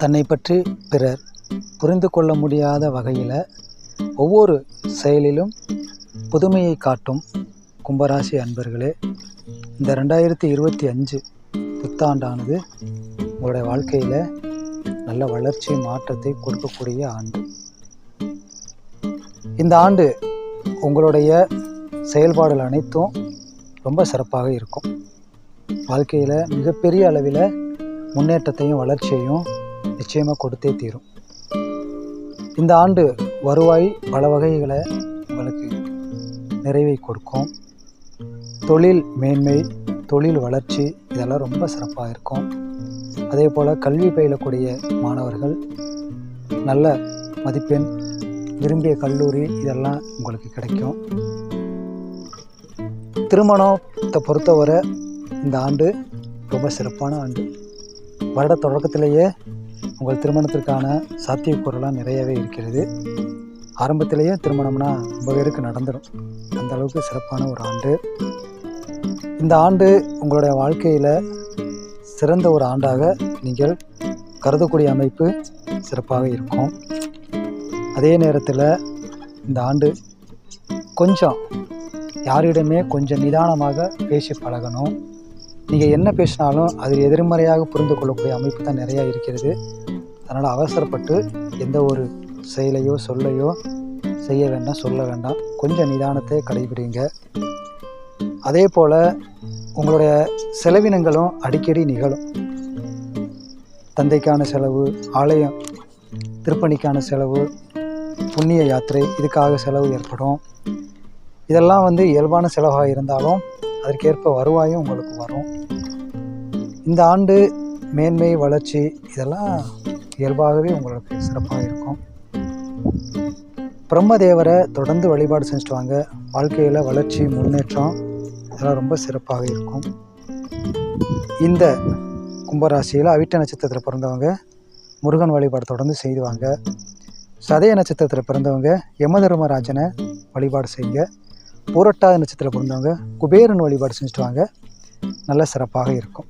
தன்னை பற்றி பிறர் புரிந்து கொள்ள முடியாத வகையில் ஒவ்வொரு செயலிலும் புதுமையை காட்டும் கும்பராசி அன்பர்களே இந்த ரெண்டாயிரத்தி இருபத்தி அஞ்சு புத்தாண்டானது உங்களுடைய வாழ்க்கையில் நல்ல வளர்ச்சி மாற்றத்தை கொடுக்கக்கூடிய ஆண்டு. இந்த ஆண்டு உங்களுடைய செயல்பாடுகள் அனைத்தும் ரொம்ப சிறப்பாக இருக்கும். வாழ்க்கையில் மிகப்பெரிய அளவில் முன்னேற்றத்தையும் வளர்ச்சியையும் நிச்சயமாக கொடுத்தே தீரும். இந்த ஆண்டு வருவாய் பல வகைகளை உங்களுக்கு நிறைவை கொடுக்கும். தொழில் மேன்மை தொழில் வளர்ச்சி இதெல்லாம் ரொம்ப சிறப்பாக இருக்கும். அதே போல் கல்வி பயிலக்கூடிய மாணவர்கள் நல்ல மதிப்பெண் விரும்பிய கல்லூரி இதெல்லாம் உங்களுக்கு கிடைக்கும். திருமணத்தை பொறுத்தவரை இந்த ஆண்டு ரொம்ப சிறப்பான ஆண்டு. வருட தொடக்கத்திலேயே உங்கள் திருமணத்திற்கான சாத்தியக்கூறலாம் நிறையவே இருக்கிறது. ஆரம்பத்திலேயே திருமணம்னா ரொம்ப பேருக்கு நடந்துடும் அந்த அளவுக்கு சிறப்பான ஒரு ஆண்டு. இந்த ஆண்டு உங்களுடைய வாழ்க்கையில் சிறந்த ஒரு ஆண்டாக நீங்கள் கருதக்கூடிய அமைப்பு சிறப்பாக இருக்கும். அதே நேரத்தில் இந்த ஆண்டு கொஞ்சம் யாரிடமே கொஞ்சம் நிதானமாக பேசி பழகணும். நீங்கள் என்ன பேசினாலும் அதில் எதிர்மறையாக புரிந்து கொள்ளக்கூடிய அமைப்பு தான் நிறையா இருக்கிறது. அதனால் அவசரப்பட்டு எந்த ஒரு செயலையோ சொல்லையோ செய்ய வேண்டாம் சொல்ல வேண்டாம். கொஞ்சம் நிதானத்தை கடைபிடிங்க. அதே போல் உங்களுடைய செலவினங்களும் அடிக்கடி நிகழும். தந்தைக்கான செலவு ஆலயம் திருப்பணிக்கான செலவு புண்ணிய யாத்திரை இதுக்காக செலவு ஏற்படும். இதெல்லாம் வந்து இயல்பான செலவாக இருந்தாலும் அதற்கேற்ப வருவாயும் உங்களுக்கு வரும். இந்த ஆண்டு மேன்மை வளர்ச்சி இதெல்லாம் இயல்பாகவே உங்களுக்கு சிறப்பாக இருக்கும். பிரம்மதேவரை தொடர்ந்து வழிபாடு செஞ்சுட்டு வாங்க வாழ்க்கையில் வளர்ச்சி முன்னேற்றம் இதெல்லாம் ரொம்ப சிறப்பாக இருக்கும். இந்த கும்பராசியில் அவிட்ட நட்சத்திரத்தில் பிறந்தவங்க முருகன் வழிபாடு தொடர்ந்து செய்துவாங்க. சதய நட்சத்திரத்தில் பிறந்தவங்க யமதர்மராஜனை வழிபாடு செய்யுங்க. பூரட்டாத நட்சத்திரத்தில் பிறந்தவங்க குபேரன் வழிபாடு செஞ்சுட்டு வாங்க. நல்ல சிறப்பாக இருக்கும்.